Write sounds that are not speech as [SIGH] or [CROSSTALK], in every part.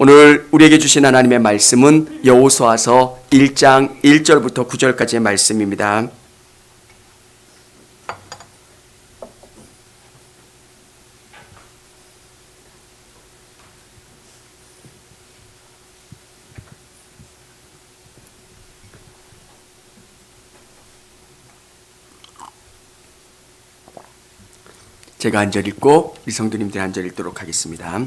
오늘 우리에게 주신 하나님의 말씀은 여호수아서 1장 1절부터 9절까지의 말씀입니다. 제가 한 절 읽고 우리 성도님들 한절 읽도록 하겠습니다.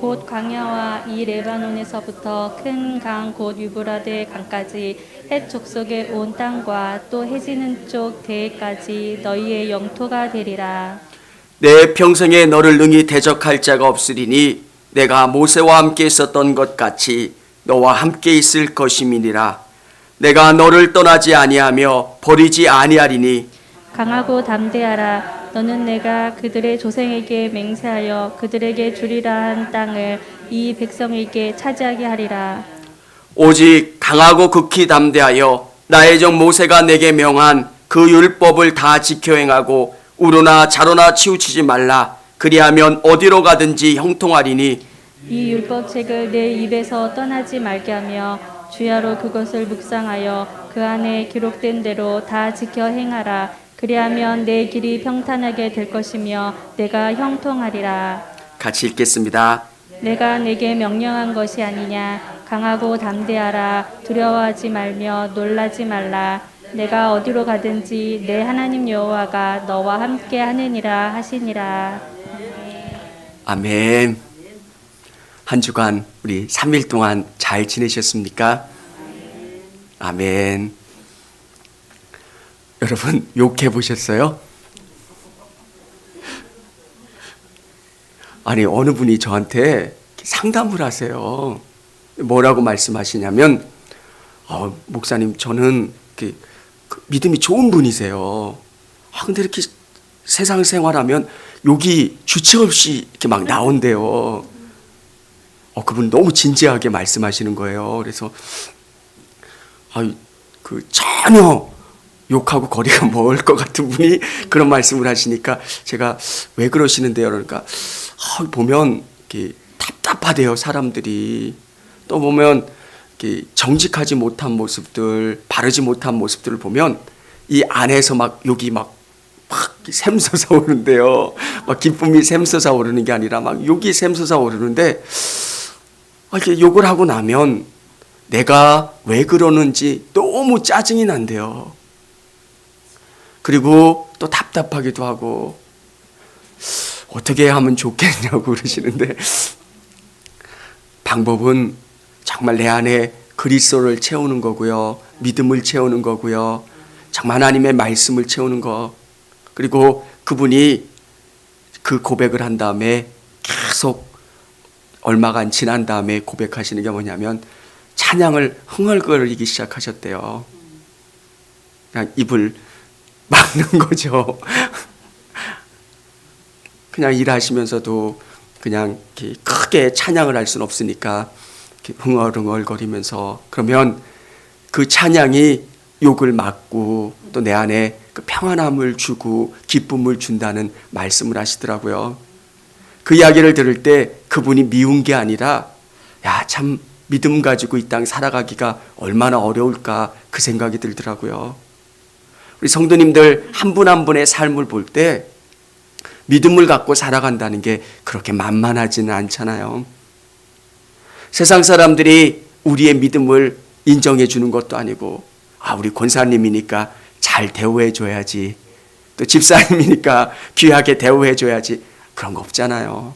곧 광야와 이 레바논에서부터 큰 강 곧 유브라데 강까지 헷 족속의 온 땅과 또 해지는 쪽 대해까지 너희의 영토가 되리라. 내 평생에 너를 능히 대적할 자가 없으리니 내가 모세와 함께 있었던 것 같이 너와 함께 있을 것임이니라 내가 너를 떠나지 아니하며 버리지 아니하리니 강하고 담대하라. 너는 내가 그들의 조상에게 맹세하여 그들에게 주리라 한 땅을 이 백성에게 차지하게 하리라. 오직 강하고 극히 담대하여 나의 종 모세가 내게 명한 그 율법을 다 지켜 행하고 우로나 자로나 치우치지 말라 그리하면 어디로 가든지 형통하리니 이 율법책을 내 입에서 떠나지 말게 하며 주야로 그것을 묵상하여 그 안에 기록된 대로 다 지켜 행하라. 그리하면 내 길이 평탄하게 될 것이며 내가 형통하리라. 같이 읽겠습니다. 내가 내게 명령한 것이 아니냐 강하고 담대하라 두려워하지 말며 놀라지 말라 내가 어디로 가든지 내 하나님 여호와가 너와 함께 하느니라 하시니라 아멘. 한 주간 우리 3일 동안 잘 지내셨습니까? 아멘. 여러분 욕해 보셨어요? 아니 어느 분이 저한테 상담을 하세요. 뭐라고 말씀하시냐면 어, 목사님 저는 이렇게 그 믿음이 좋은 분이세요. 아 근데 이렇게 세상 생활하면 욕이 주체 없이 이렇게 막 나온대요. 어, 그분 너무 진지하게 말씀하시는 거예요. 그래서 아, 그 전혀 욕하고 거리가 멀 것 같은 분이 그런 말씀을 하시니까 제가 왜 그러시는데요? 그러니까 아, 보면 답답하대요 사람들이 또 보면 정직하지 못한 모습들, 바르지 못한 모습들을 보면 이 안에서 막 욕이 막 막 샘솟아 오르는데요. 막 기쁨이 샘솟아 오르는 게 아니라 막 욕이 샘솟아 오르는데 아, 이렇게 욕을 하고 나면 내가 왜 그러는지 너무 짜증이 난대요. 그리고 또 답답하기도 하고 어떻게 하면 좋겠냐고 [LAUGHS] 그러시는데 방법은 정말 내 안에 그리스도를 채우는 거고요. 믿음을 채우는 거고요. 정말 하나님의 말씀을 채우는 거. 그리고 그분이 그 고백을 한 다음에 계속 얼마가 안 지난 다음에 고백하시는 게 뭐냐면 찬양을 흥얼거리기 시작하셨대요. 그냥 입을 막는 거죠. [LAUGHS] 그냥 일하시면서도 그냥 크게 찬양을 할 수는 없으니까 흥얼흥얼거리면서 그러면 그 찬양이 욕을 막고 또 내 안에 그 평안함을 주고 기쁨을 준다는 말씀을 하시더라고요. 그 이야기를 들을 때 그분이 미운 게 아니라 야, 참 믿음 가지고 이 땅 살아가기가 얼마나 어려울까 그 생각이 들더라고요. 우리 성도님들 한 분 한 분의 삶을 볼 때 믿음을 갖고 살아간다는 게 그렇게 만만하지는 않잖아요. 세상 사람들이 우리의 믿음을 인정해 주는 것도 아니고 아, 우리 권사님이니까 잘 대우해 줘야지. 또 집사님이니까 [LAUGHS] 귀하게 대우해 줘야지. 그런 거 없잖아요.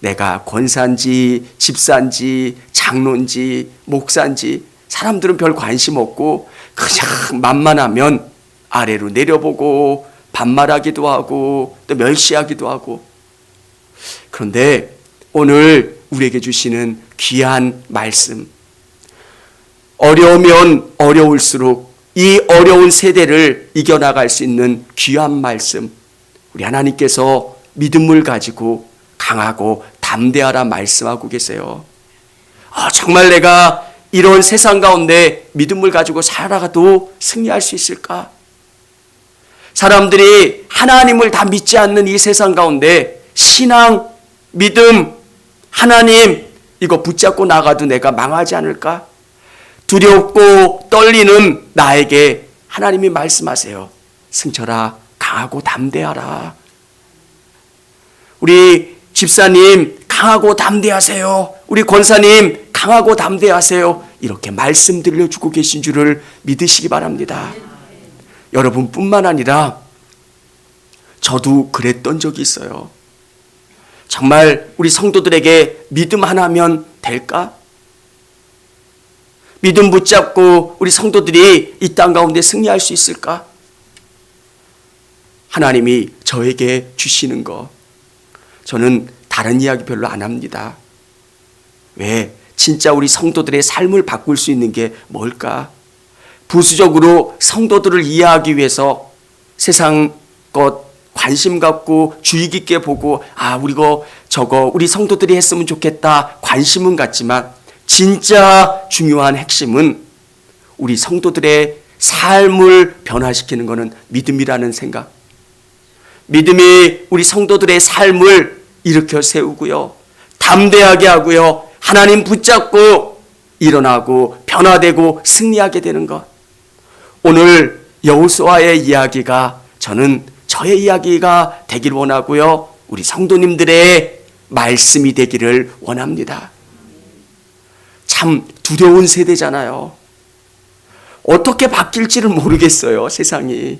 내가 권사인지 집사인지 장로인지 목사인지 사람들은 별 관심 없고 그냥 만만하면 아래로 내려보고 반말하기도 하고 또 멸시하기도 하고 그런데 오늘 우리에게 주시는 귀한 말씀. 어려우면 어려울수록 이 어려운 세대를 이겨나갈 수 있는 귀한 말씀. 우리 하나님께서 믿음을 가지고 강하고 담대하라 말씀하고 계세요. 아, 정말 내가 이런 세상 가운데 믿음을 가지고 살아가도 승리할 수 있을까? 사람들이 하나님을 다 믿지 않는 이 세상 가운데 신앙, 믿음, 하나님 이거 붙잡고 나가도 내가 망하지 않을까? 두렵고 떨리는 나에게 하나님이 말씀하세요. 승철아, 강하고 담대하라. 우리 집사님, 강하고 담대하세요. 우리 권사님, 강하고 담대하세요. 이렇게 말씀 들려주고 계신 줄을 믿으시기 바랍니다. 여러분뿐만 아니라 저도 그랬던 적이 있어요. 정말 우리 성도들에게 믿음 하나면 될까? 믿음 붙잡고 우리 성도들이 이 땅 가운데 승리할 수 있을까? 하나님이 저에게 주시는 거. 저는 다른 이야기 별로 안 합니다. 왜? 진짜 우리 성도들의 삶을 바꿀 수 있는 게 뭘까? 부수적으로 성도들을 이해하기 위해서 세상 것 관심 갖고 주의 깊게 보고 아 우리 거 저거 우리 성도들이 했으면 좋겠다 관심은 갖지만 진짜 중요한 핵심은 우리 성도들의 삶을 변화시키는 것은 믿음이라는 생각. 믿음이 우리 성도들의 삶을 일으켜 세우고요. 담대하게 하고요. 하나님 붙잡고 일어나고 변화되고 승리하게 되는 것. 오늘 여호수아의 이야기가 저는 저의 이야기가 되길 원하고요. 우리 성도님들의 말씀이 되기를 원합니다. 참 두려운 세대잖아요. 어떻게 바뀔지를 모르겠어요, 세상이.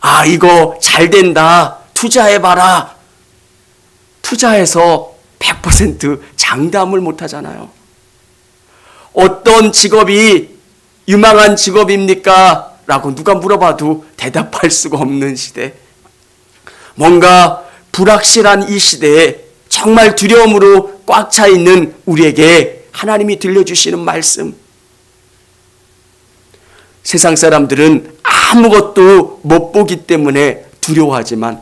아, 이거 잘 된다. 투자해봐라. 투자해서 100% 장담을 못 하잖아요. 어떤 직업이 유망한 직업입니까? 라고 누가 물어봐도 대답할 수가 없는 시대. 뭔가 불확실한 이 시대에 정말 두려움으로 꽉 차 있는 우리에게 하나님이 들려주시는 말씀. 세상 사람들은 아무것도 못 보기 때문에 두려워하지만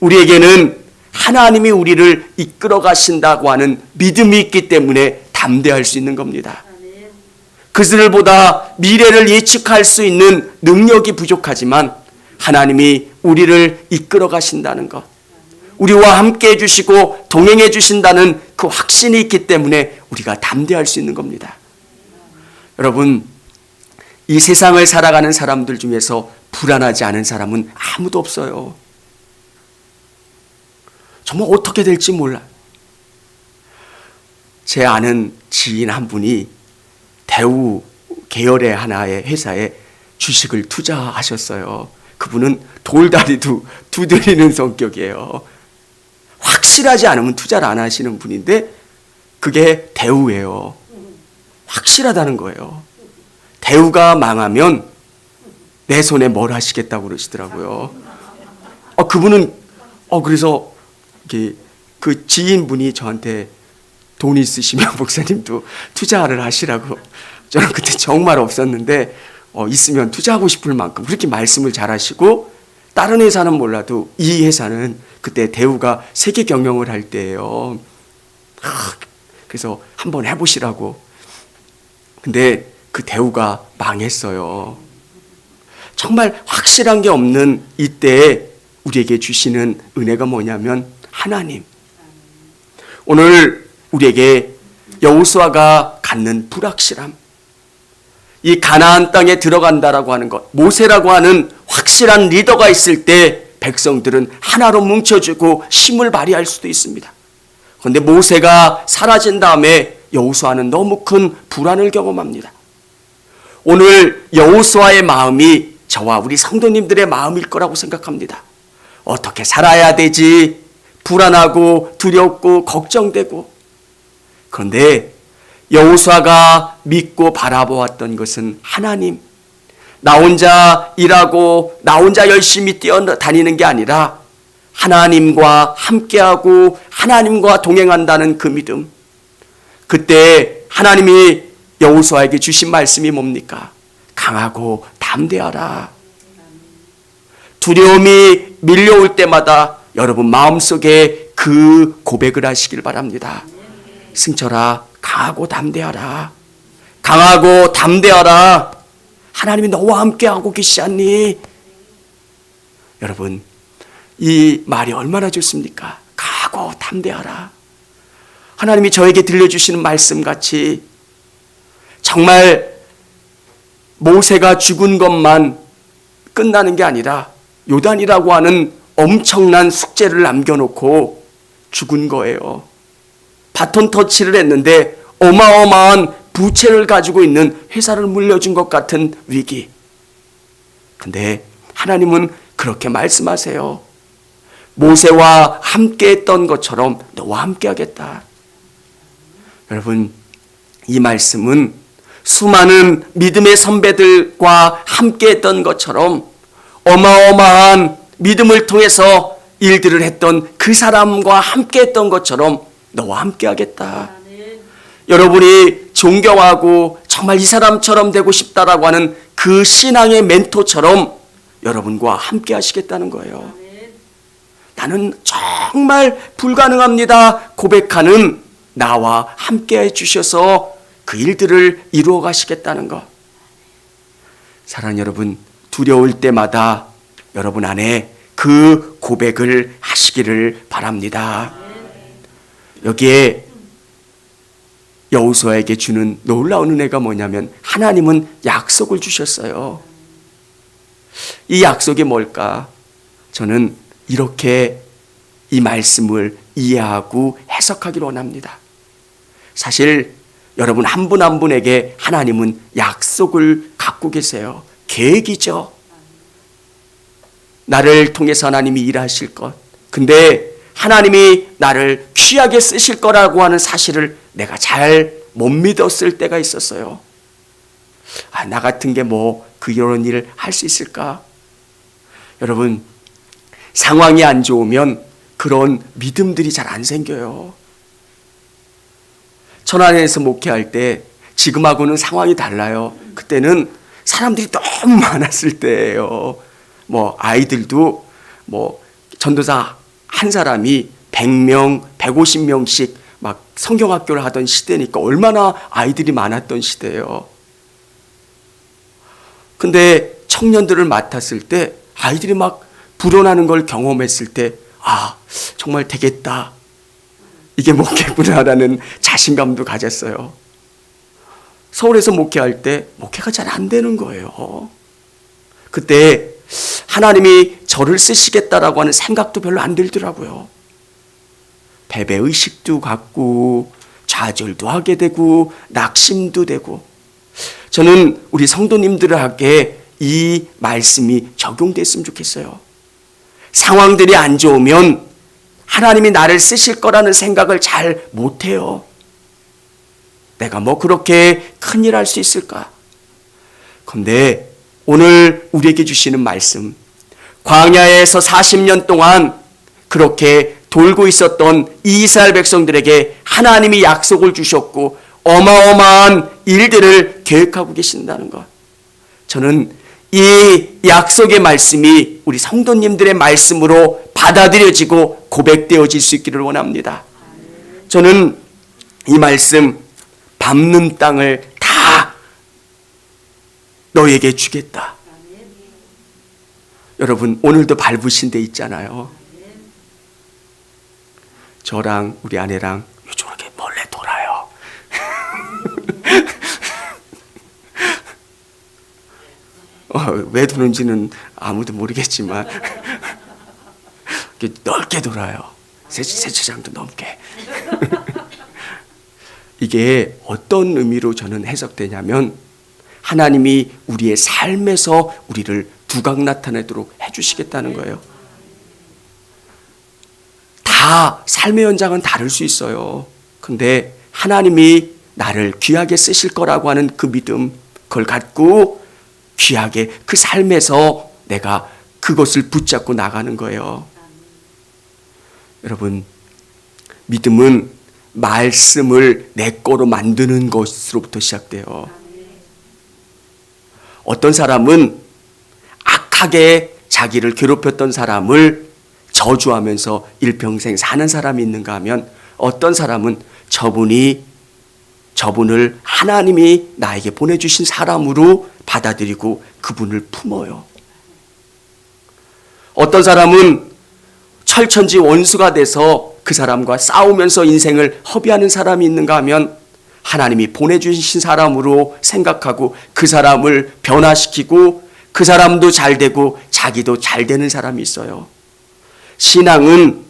우리에게는 하나님이 우리를 이끌어 가신다고 하는 믿음이 있기 때문에 담대할 수 있는 겁니다. 그들보다 미래를 예측할 수 있는 능력이 부족하지만 하나님이 우리를 이끌어 가신다는 것. 우리와 함께 해주시고 동행해 주신다는 그 확신이 있기 때문에 우리가 담대할 수 있는 겁니다. 여러분, 이 세상을 살아가는 사람들 중에서 불안하지 않은 사람은 아무도 없어요. 정말 어떻게 될지 몰라. 제 아는 지인 한 분이 대우 계열의 하나의 회사에 주식을 투자하셨어요. 그분은 돌다리도 두드리는 성격이에요. 확실하지 않으면 투자를 안 하시는 분인데 그게 대우예요. 확실하다는 거예요. 대우가 망하면 내 손에 뭘 하시겠다고 그러시더라고요. 어, 그분은 어 그래서 그 지인분이 저한테 돈 있으시면 [LAUGHS] 목사님도 투자를 하시라고 저는 그때 정말 없었는데 어, 있으면 투자하고 싶을 만큼 그렇게 말씀을 잘 하시고 다른 회사는 몰라도 이 회사는 그때 대우가 세계 경영을 할 때예요. 하, 그래서 한번 해보시라고. 근데 그 대우가 망했어요. 정말 확실한 게 없는 이때에 우리에게 주시는 은혜가 뭐냐면 하나님. 오늘 우리에게 여호수아가 갖는 불확실함. 이 가나안 땅에 들어간다라고 하는 것. 모세라고 하는 확실한 리더가 있을 때 백성들은 하나로 뭉쳐지고 힘을 발휘할 수도 있습니다. 그런데 모세가 사라진 다음에 여호수아는 너무 큰 불안을 경험합니다. 오늘 여호수아의 마음이 저와 우리 성도님들의 마음일 거라고 생각합니다. 어떻게 살아야 되지? 불안하고 두렵고 걱정되고. 그런데 여호수아가 믿고 바라보았던 것은 하나님. 나 혼자 일하고 나 혼자 열심히 뛰어다니는 게 아니라 하나님과 함께하고 하나님과 동행한다는 그 믿음. 그때 하나님이 여호수아에게 주신 말씀이 뭡니까? 강하고 담대하라. 두려움이 밀려올 때마다 여러분 마음속에 그 고백을 하시길 바랍니다. 승철아, 강하고 담대하라. 강하고 담대하라. 하나님이 너와 함께하고 계시지 여러분, 이 말이 얼마나 좋습니까? 강하고 담대하라. 하나님이 저에게 들려주시는 말씀 같이 정말 모세가 죽은 것만 끝나는 게 아니라 요단이라고 하는 엄청난 숙제를 남겨놓고 죽은 거예요. 바톤 터치를 했는데 어마어마한 부채를 가지고 있는 회사를 물려준 것 같은 위기. 근데 하나님은 그렇게 말씀하세요. 모세와 함께 했던 것처럼 너와 함께 하겠다. 여러분, 이 말씀은 수많은 믿음의 선배들과 함께 했던 것처럼 어마어마한 믿음을 통해서 일들을 했던 그 사람과 함께 했던 것처럼 너와 함께 하겠다. 여러분이 존경하고 정말 이 사람처럼 되고 싶다라고 하는 그 신앙의 멘토처럼 여러분과 함께 하시겠다는 거예요. 나는 정말 불가능합니다. 고백하는 나와 함께 해 주셔서 그 일들을 이루어 가시겠다는 것. 사랑하는 여러분, 두려울 때마다 여러분 안에 그 고백을 하시기를 바랍니다. 여기에 여우수아에게 주는 놀라운 은혜가 뭐냐면 하나님은 약속을 주셨어요. 이 약속이 뭘까? 저는 이렇게 이 말씀을 이해하고 해석하기를 원합니다. 사실 여러분 한 분한 분에게 하나님은 약속을 갖고 계세요. 계획이죠. 나를 통해서 하나님이 일하실 것. 근데 하나님이 나를 귀하게 쓰실 거라고 하는 사실을 내가 잘 못 믿었을 때가 있었어요. 아, 나 같은 게 뭐 그런 일을 할 수 있을까? 여러분, 상황이 안 좋으면 그런 믿음들이 잘 안 생겨요. 천안에서 목회할 때 지금하고는 상황이 달라요. 그때는 사람들이 너무 많았을 때예요. 뭐 아이들도 뭐 전도사 한 사람이 100명, 150명씩 막 성경학교를 하던 시대니까 얼마나 아이들이 많았던 시대예요. 근데 청년들을 맡았을 때 아이들이 막 불어나는 걸 경험했을 때 아, 정말 되겠다. 이게 목회구나라는 자신감도 가졌어요. 서울에서 목회할 때 목회가 잘 안 되는 거예요. 그때 하나님이 저를 쓰시겠다라고 하는 생각도 별로 안 들더라고요. 패배 의식도 갖고 좌절도 하게 되고 낙심도 되고 저는 우리 성도님들에게 이 말씀이 적용됐으면 좋겠어요. 상황들이 안 좋으면 하나님이 나를 쓰실 거라는 생각을 잘 못해요. 내가 뭐 그렇게 큰일 할 수 있을까? 근데 오늘 우리에게 주시는 말씀, 광야에서 40년 동안 그렇게 돌고 있었던 이스라엘 백성들에게 하나님이 약속을 주셨고 어마어마한 일들을 계획하고 계신다는 것. 저는 이 약속의 말씀이 우리 성도님들의 말씀으로 받아들여지고 고백되어질 수 있기를 원합니다. 저는 이 말씀 밟는 땅을 다 너에게 주겠다. 여러분 오늘도 밟으신 데 있잖아요. 저랑 우리 아내랑 저렇게 몰래 돌아요. [LAUGHS] 어, 왜 도는지는 아무도 모르겠지만 이렇게 [LAUGHS] 넓게 돌아요. 세, 세차장도 넘게. [LAUGHS] 이게 어떤 의미로 저는 해석되냐면 하나님이 우리의 삶에서 우리를 두각 나타내도록 해주시겠다는 거예요. 다 삶의 현장은 다를 수 있어요. 근데 하나님이 나를 귀하게 쓰실 거라고 하는 그 믿음, 그걸 갖고 귀하게 그 삶에서 내가 그것을 붙잡고 나가는 거예요. 여러분, 믿음은 말씀을 내 거로 만드는 것으로부터 시작돼요. 어떤 사람은 악하게 자기를 괴롭혔던 사람을 저주하면서 일평생 사는 사람이 있는가 하면 어떤 사람은 저분이 저분을 하나님이 나에게 보내주신 사람으로 받아들이고 그분을 품어요. 어떤 사람은 철천지 원수가 돼서 그 사람과 싸우면서 인생을 허비하는 사람이 있는가 하면 하나님이 보내주신 사람으로 생각하고 그 사람을 변화시키고 그 사람도 잘 되고 자기도 잘 되는 사람이 있어요. 신앙은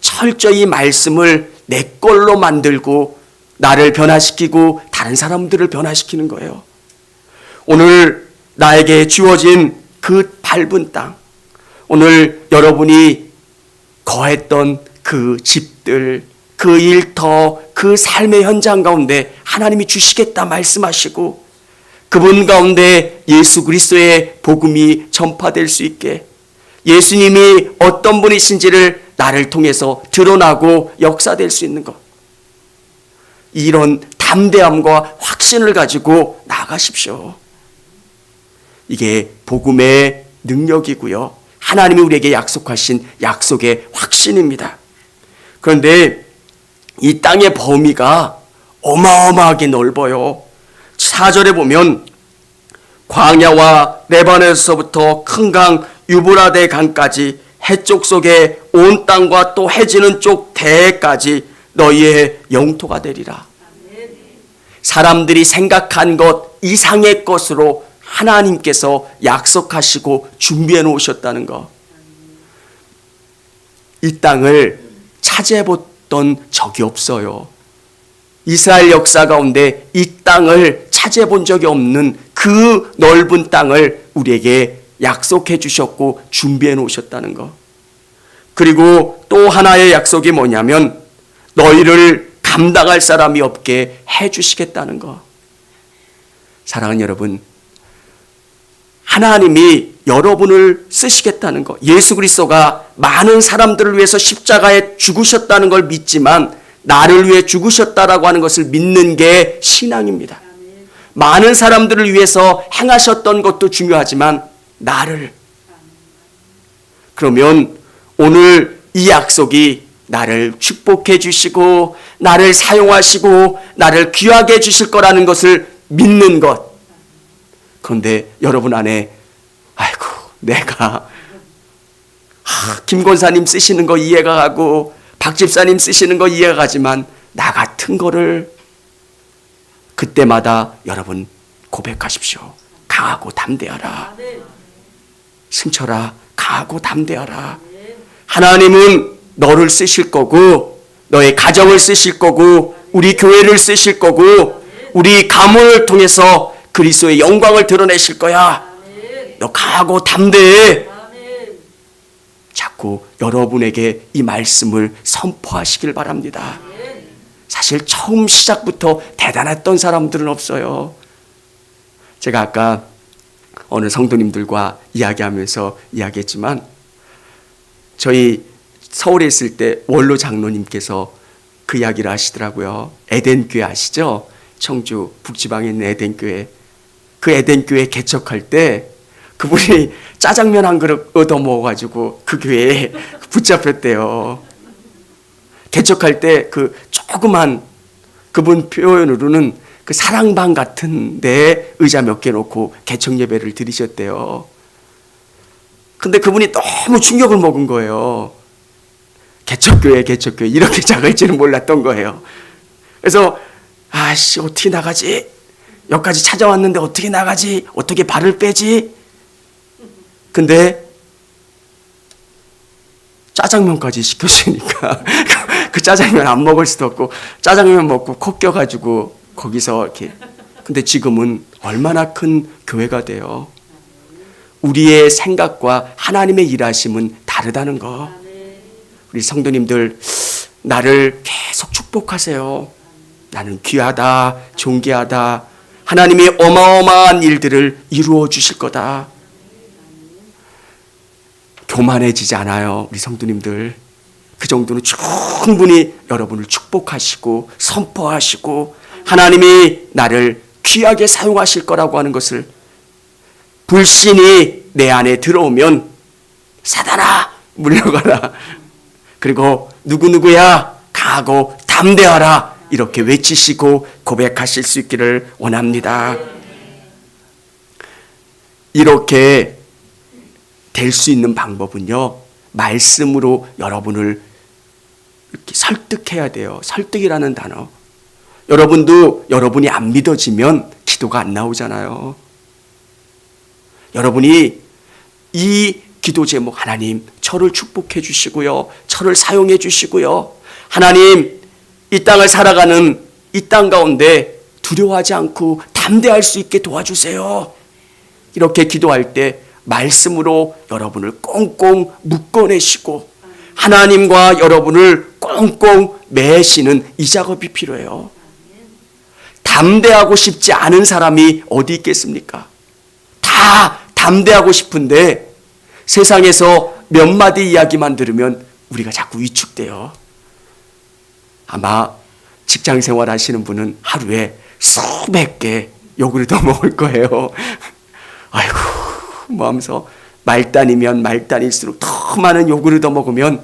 철저히 말씀을 내 걸로 만들고 나를 변화시키고 다른 사람들을 변화시키는 거예요. 오늘 나에게 주어진 그 밟은 땅, 오늘 여러분이 거했던 그 집들, 그 일터, 그 삶의 현장 가운데 하나님이 주시겠다 말씀하시고 그분 가운데 예수 그리스도의 복음이 전파될 수 있게 예수님이 어떤 분이신지를 나를 통해서 드러나고 역사될 수 있는 것. 이런 담대함과 확신을 가지고 나가십시오. 이게 복음의 능력이고요. 하나님이 우리에게 약속하신 약속의 확신입니다. 그런데 이 땅의 범위가 어마어마하게 넓어요. 4절에 보면 광야와 레바논에서부터 큰 강 유브라데 강까지 해쪽 속에 온 땅과 또 해지는 쪽 대까지 너희의 영토가 되리라. 사람들이 생각한 것 이상의 것으로 하나님께서 약속하시고 준비해 놓으셨다는 것. 이 땅을 차지해 봤던 적이 없어요. 이스라엘 역사 가운데 이 땅을 차지해 본 적이 없는 그 넓은 땅을 우리에게 약속해 주셨고 준비해 놓으셨다는 것. 그리고 또 하나의 약속이 뭐냐면 너희를 감당할 사람이 없게 해 주시겠다는 것. 사랑하는 여러분, 하나님이 여러분을 쓰시겠다는 것. 예수 그리스도가 많은 사람들을 위해서 십자가에 죽으셨다는 걸 믿지만 나를 위해 죽으셨다라고 하는 것을 믿는 게 신앙입니다. 많은 사람들을 위해서 행하셨던 것도 중요하지만 나를 그러면 오늘 이 약속이 나를 축복해 주시고 나를 사용하시고 나를 귀하게 해 주실 거라는 것을 믿는 것. 그런데 여러분 안에 아이고 내가 아, 김 권사님 쓰시는 거 이해가 가고 박 집사님 쓰시는 거 이해가 가지만 나 같은 거를 그때마다 여러분 고백하십시오. 강하고 담대하라. 승철아, 강하고 담대하라. 하나님은 너를 쓰실 거고, 너의 가정을 쓰실 거고, 우리 교회를 쓰실 거고, 우리 가문을 통해서 그리스도의 영광을 드러내실 거야. 너 강하고 담대해. 자꾸 여러분에게 이 말씀을 선포하시길 바랍니다. 사실 처음 시작부터 대단했던 사람들은 없어요. 제가 아까 어느 성도님들과 이야기하면서 이야기했지만 저희 서울에 있을 때 원로 장로님께서 그 이야기를 하시더라고요. 에덴교회 아시죠? 청주 북지방에 있는 에덴교회. 그 에덴 교회 개척할 때 그분이 [LAUGHS] 짜장면 한 그릇 얻어 먹어가지고 그 교회에 [LAUGHS] 붙잡혔대요. 개척할 때 그 조그만 그분 표현으로는 그 사랑방 같은데 의자 몇 개 놓고 개척 예배를 드리셨대요. 근데 그분이 너무 충격을 먹은 거예요. 개척교회, 개척교회 이렇게 [LAUGHS] 작을 줄은 몰랐던 거예요. 그래서 아씨 어떻게 나가지? 여기까지 찾아왔는데 어떻게 나가지? 어떻게 발을 빼지? 근데 짜장면까지 시켰으니까 [LAUGHS] 그 짜장면 안 먹을 수도 없고 짜장면 먹고 코 껴가지고 거기서 이렇게 근데 지금은 얼마나 큰 교회가 돼요. 우리의 생각과 하나님의 일하심은 다르다는 거. 우리 성도님들 나를 계속 축복하세요. 나는 귀하다, 존귀하다. 하나님이 어마어마한 일들을 이루어 주실 거다. 교만해지지 않아요, 우리 성도님들. 그 정도는 충분히 여러분을 축복하시고 선포하시고 하나님이 나를 귀하게 사용하실 거라고 하는 것을 불신이 내 안에 들어오면 사단아 물러가라 그리고 누구누구야 강하고 담대하라 이렇게 외치시고 고백하실 수 있기를 원합니다. 이렇게 될 수 있는 방법은요. 말씀으로 여러분을 이렇게 설득해야 돼요. 설득이라는 단어. 여러분도 여러분이 안 믿어지면 기도가 안 나오잖아요. 여러분이 이 기도 제목 하나님 저를 축복해 주시고요. 저를 사용해 주시고요. 하나님 이 땅을 살아가는 이 땅 가운데 두려워하지 않고 담대할 수 있게 도와주세요. 이렇게 기도할 때 말씀으로 여러분을 꽁꽁 묶어내시고 하나님과 여러분을 꽁꽁 매시는 이 작업이 필요해요. 담대하고 싶지 않은 사람이 어디 있겠습니까? 다 담대하고 싶은데 세상에서 몇 마디 이야기만 들으면 우리가 자꾸 위축돼요. 아마 직장 생활 하시는 분은 하루에 수백 개 요구르트 [LAUGHS] 먹을 거예요. 아이고, 뭐 하면서 말단이면 말단일수록 더 많은 요구르트 먹으면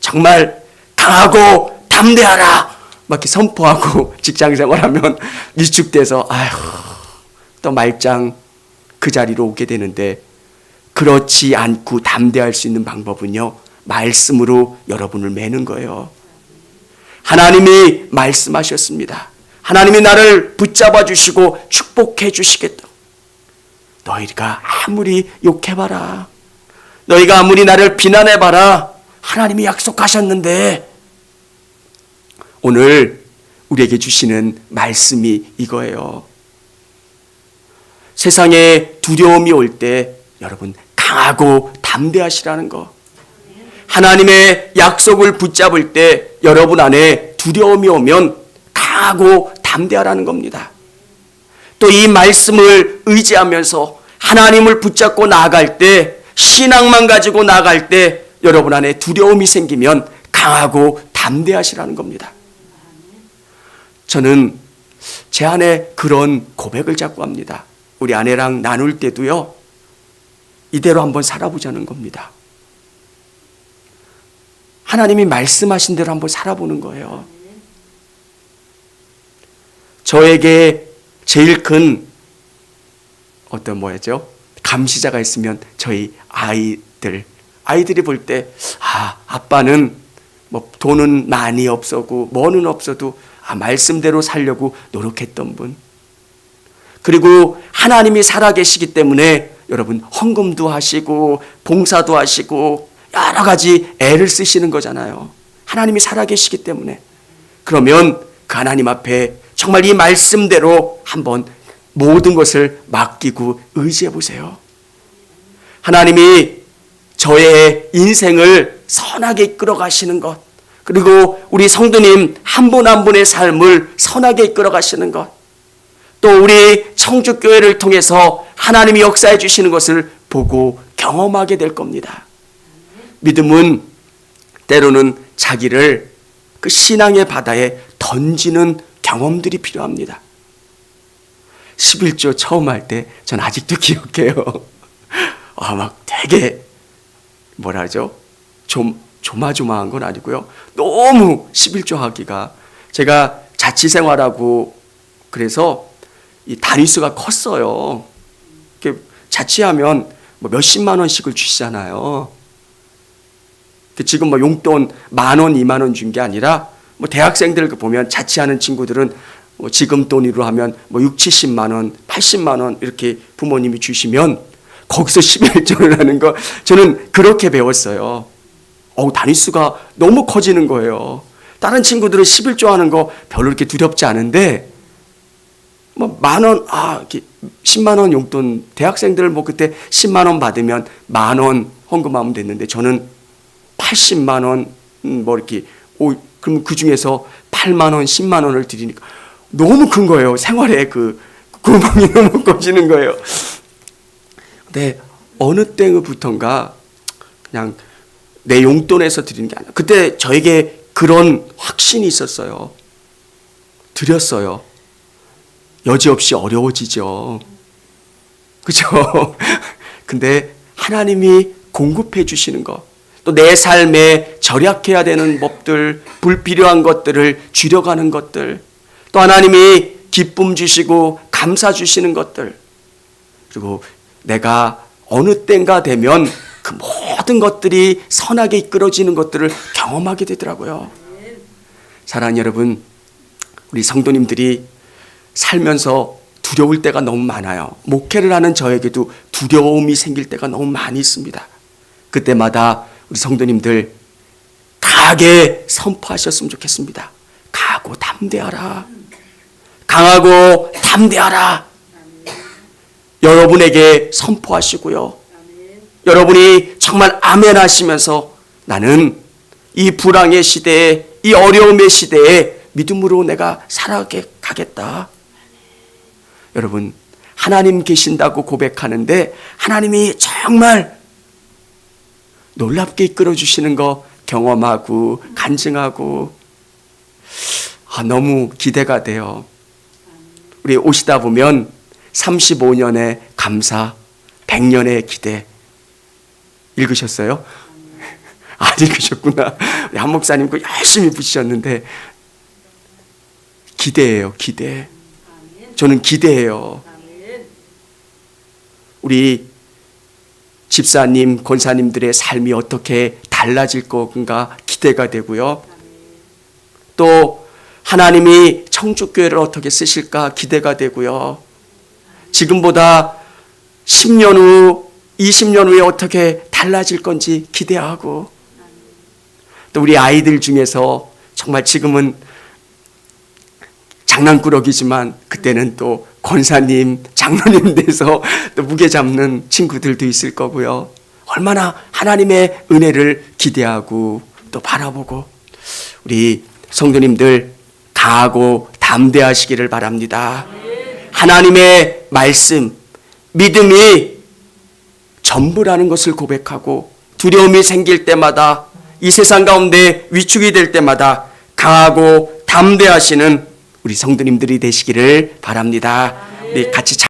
정말 강하고 담대하라! 막 이렇게 선포하고 [LAUGHS] 직장 생활하면 위축돼서, 아휴, 또 말짱 그 자리로 오게 되는데, 그렇지 않고 담대할 수 있는 방법은요, 말씀으로 여러분을 매는 거예요. 하나님이 말씀하셨습니다. 하나님이 나를 붙잡아 주시고 축복해 주시겠다. 너희가 아무리 욕해봐라. 너희가 아무리 나를 비난해봐라. 하나님이 약속하셨는데 오늘 우리에게 주시는 말씀이 이거예요. 세상에 두려움이 올 때 여러분 강하고 담대하시라는 거. 하나님의 약속을 붙잡을 때 여러분 안에 두려움이 오면 강하고 담대하라는 겁니다. 또 이 말씀을 의지하면서 하나님을 붙잡고 나아갈 때 신앙만 가지고 나아갈 때 여러분 안에 두려움이 생기면 강하고 담대하시라는 겁니다. 저는 제 안에 그런 고백을 자꾸 합니다. 우리 아내랑 나눌 때도요. 이대로 한번 살아보자는 겁니다. 하나님이 말씀하신 대로 한번 살아보는 거예요. 저에게 제일 큰 어떤 뭐였죠? 감시자가 있으면 저희 아이들 아이들이 볼 때 아, 아빠는 뭐 돈은 많이 없어고 뭐는 없어도 아, 말씀대로 살려고 노력했던 분. 그리고 하나님이 살아계시기 때문에 여러분 헌금도 하시고 봉사도 하시고 여러 가지 애를 쓰시는 거잖아요. 하나님이 살아계시기 때문에. 그러면 그 하나님 앞에 정말 이 말씀대로 한번 모든 것을 맡기고 의지해 보세요. 하나님이 저의 인생을 선하게 이끌어 가시는 것, 그리고 우리 성도님 한 분한 분의 삶을 선하게 이끌어 가시는 것, 또 우리 청주교회를 통해서 하나님이 역사해 주시는 것을 보고 경험하게 될 겁니다. 믿음은 때로는 자기를 그 신앙의 바다에 던지는 경험들이 필요합니다. 11조 처음 할 때 전 아직도 [LAUGHS] 기억해요. 아, 막 되게 뭐라 하죠? 좀 조마조마한 건 아니고요. 너무 11조 하기가 제가 자취 생활하고 그래서 이 단위수가 컸어요. 자취하면 뭐 몇십만 원씩을 주시잖아요. 그 지금 뭐 용돈 만 원, 이만 원 준 게 아니라 뭐 대학생들 그 보면 자취하는 친구들은 뭐 지금 돈으로 하면 뭐 6, 70만 원, 80만 원 이렇게 부모님이 주시면 거기서 [LAUGHS] 11조를 하는 거 저는 그렇게 배웠어요. 어우, 단위수가 너무 커지는 거예요. 다른 친구들은 11조 하는 거 별로 이렇게 두렵지 않은데 뭐 만 원, 아, 이렇게 10만 원 용돈 대학생들 뭐 그때 10만 원 받으면 만 원 헌금하면 됐는데 저는 80만 원, 음, 뭐 이렇게, 오, 그럼 그 중에서 8만 원, 10만 원을 드리니까 너무 큰 거예요. 생활에 그 구멍이 [LAUGHS] 너무 커지는 거예요. 근데 어느 때부턴가 그냥 내 용돈에서 드리는 게 아니라 그때 저에게 그런 확신이 있었어요. 드렸어요. 여지없이 어려워지죠. 그죠? [LAUGHS] 근데 하나님이 공급해 주시는 것, 또 내 삶에 절약해야 되는 법들, 불필요한 것들을 줄여가는 것들, 또 하나님이 기쁨 주시고 감사 주시는 것들, 그리고 내가 어느 때인가 되면 그 모든 것들이 선하게 이끌어지는 것들을 경험하게 되더라고요. 사랑하는 여러분, 우리 성도님들이 살면서 두려울 때가 너무 많아요. 목회를 하는 저에게도 두려움이 생길 때가 너무 많이 있습니다. 그때마다 우리 성도님들 강하게 선포하셨으면 좋겠습니다. 강하고 담대하라. 강하고 담대하라. 여러분에게 선포하시고요. 여러분이 정말 아멘 하시면서 나는 이 불황의 시대에 이 어려움의 시대에 믿음으로 내가 살아가게 가겠다. 여러분 하나님 계신다고 고백하는데 하나님이 정말 놀랍게 이끌어 주시는 거 경험하고 간증하고 아, 너무 기대가 돼요. 우리 오시다 보면 35년의 감사, 100년의 기대 읽으셨어요? [LAUGHS] 안 읽으셨구나. 한 목사님 그 열심히 붙이셨는데 기대해요, 기대. 저는 기대해요. 우리 집사님, 권사님들의 삶이 어떻게 달라질 건가 기대가 되고요. 또 하나님이 청주교회를 어떻게 쓰실까 기대가 되고요. 지금보다 10년 후, 20년 후에 어떻게 달라질 건지 기대하고 또 우리 아이들 중에서 정말 지금은 장난꾸러기지만 그때는 또 권사님, 장로님 돼서 또 무게 잡는 친구들도 있을 거고요. 얼마나 하나님의 은혜를 기대하고 또 바라보고 우리 성도님들 강하고 담대하시기를 바랍니다. 하나님의 말씀, 믿음이 전부라는 것을 고백하고 두려움이 생길 때마다 이 세상 가운데 위축이 될 때마다 강하고 담대하시는 우리 성도님들이 되시기를 바랍니다. 우리 같이